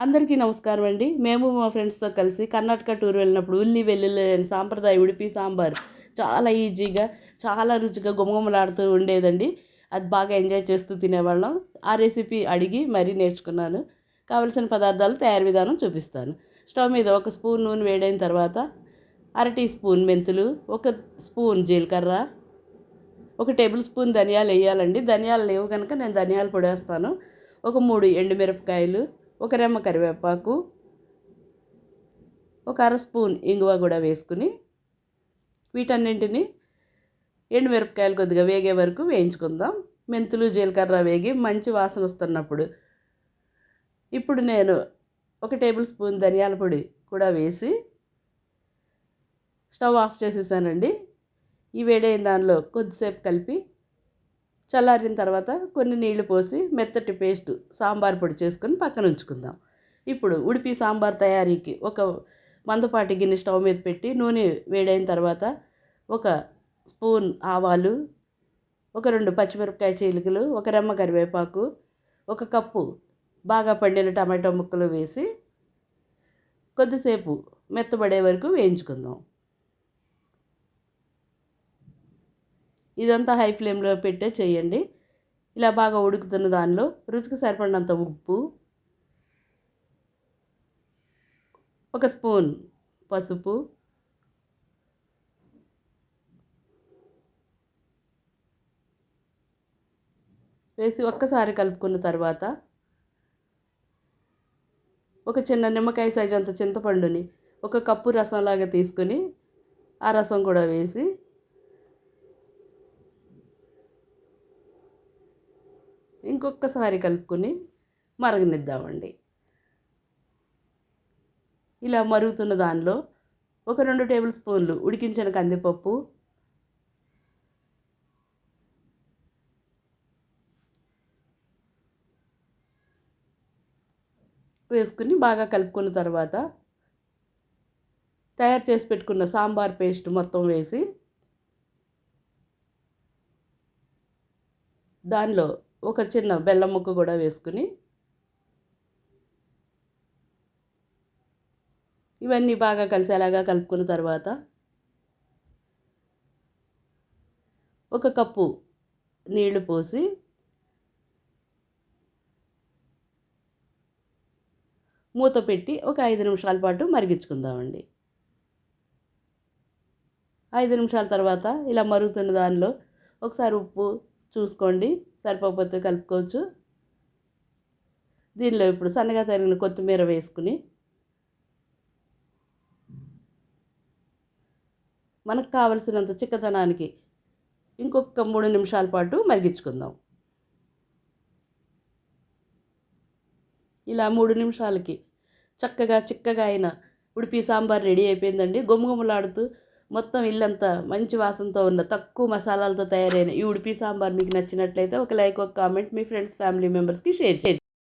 అందరికీ నమస్కారం అండి. మేము మా ఫ్రెండ్స్తో కలిసి కర్ణాటక టూర్ వెళ్ళినప్పుడు ఉల్లి వెల్లుల్లి సాంప్రదాయ ఉడిపి సాంబార్. చాలా ఈజీగా చాలా రుచిగా గుమగుమలాడుతూ ఉండేదండి. అది బాగా ఎంజాయ్ చేస్తూ తినేవాళ్ళం. ఆ రెసిపీ అడిగి మరీ నేర్చుకున్నాను. కావలసిన పదార్థాలు తయారు విధానం చూపిస్తాను. స్టవ్ మీద ఒక స్పూన్ నూనె వేడైన తర్వాత అర టీ స్పూన్ మెంతులు ఒక స్పూన్ జీలకర్ర ఒక టేబుల్ స్పూన్ ధనియాలు వేయాలండి. ధనియాలు లేవు కనుక నేను ధనియాలు పొడి వేస్తాను. ఒక మూడు ఎండుమిరపకాయలు ఒక రెమ్మ కరివేపాకు ఒక అర స్పూన్ ఇంగువ కూడా వేసుకుని వీటన్నింటిని ఎండుమిరపకాయలు కొద్దిగా వేగే వరకు వేయించుకుందాం. మెంతులు జీలకర్ర వేగి మంచి వాసన వస్తున్నప్పుడు. ఇప్పుడు నేను ఒక టేబుల్ స్పూన్ ధనియాల పొడి కూడా వేసి స్టవ్ ఆఫ్ చేసేసానండి. ఈ వేడైన దానిలో కొద్దిసేపు కలిపి చల్లారిన తర్వాత కొన్ని నీళ్ళు పోసి మెత్తటి పేస్ట్ సాంబార్ పొడి చేసుకొని పక్కన ఉంచుకుందాం. ఇప్పుడు ఉడిపి సాంబార్ తయారీకి ఒక మందపాటి గిన్నె స్టవ్ మీద పెట్టి నూనె వేడైన తర్వాత ఒక స్పూన్ ఆవాలు ఒక రెండు పచ్చిమిరపకాయ చీలికలు ఒక రెమ్మ కరివేపాకు ఒక కప్పు బాగా పండిన టమాటో ముక్కలు వేసి కొద్దిసేపు మెత్తబడే వరకు వేయించుకుందాం. ఇదంతా హై ఫ్లేమ్లో పెట్టే చేయండి. ఇలా బాగా ఉడుకుతున్న దానిలో రుచికి సరిపడినంత ఉప్పు ఒక స్పూన్ పసుపు వేసి ఒక్కసారి కలుపుకున్న తర్వాత ఒక చిన్న నిమ్మకాయ సైజు అంత చింతపండుని ఒక కప్పు రసంలాగా తీసుకొని ఆ రసం కూడా వేసి ఇంకొకసారి కలుపుకొని మరగనిద్దామండి. ఇలా మరుగుతున్న దానిలో ఒక రెండు టేబుల్ స్పూన్లు ఉడికించిన కందిపప్పు వేసుకుని బాగా కలుపుకున్న తర్వాత తయారు చేసి పెట్టుకున్న సాంబార్ పేస్ట్ మొత్తం వేసి దానిలో ఒక చిన్న బెల్లం ముక్క కూడా వేసుకుని ఇవన్నీ బాగా కలిసేలాగా కలుపుకున్న తర్వాత ఒక కప్పు నీళ్ళు పోసి మూత పెట్టి ఒక ఐదు నిమిషాల పాటు మరిగించుకుందామండి. ఐదు నిమిషాల తర్వాత ఇలా మరుగుతున్న దానిలో ఒకసారి ఉప్పు చూసుకోండి సరిపోతే కలుపుకోవచ్చు. దీనిలో ఇప్పుడు సన్నగా తరిగిన కొత్తిమీర వేసుకుని మనకు కావలసినంత చిక్కదనానికి ఇంకొక మూడు నిమిషాల పాటు మరిగించుకుందాం. ఇలా మూడు నిమిషాలకి చక్కగా చిక్కగా అయిన ఉడిపి సాంబార్ రెడీ అయిపోయిందండి. గుమగుమలాడుతూ మొత్తం ఇల్లంతా మంచి వాసనతో ఉన్న తక్కువ మసాలాలతో తయారైన ఈ ఉడిపి సాంబార్ మీకు నచ్చినట్లయితే ఒక లైక్ ఒక కామెంట్ మీ ఫ్రెండ్స్ ఫ్యామిలీ మెంబర్స్కి షేర్ చేయండి.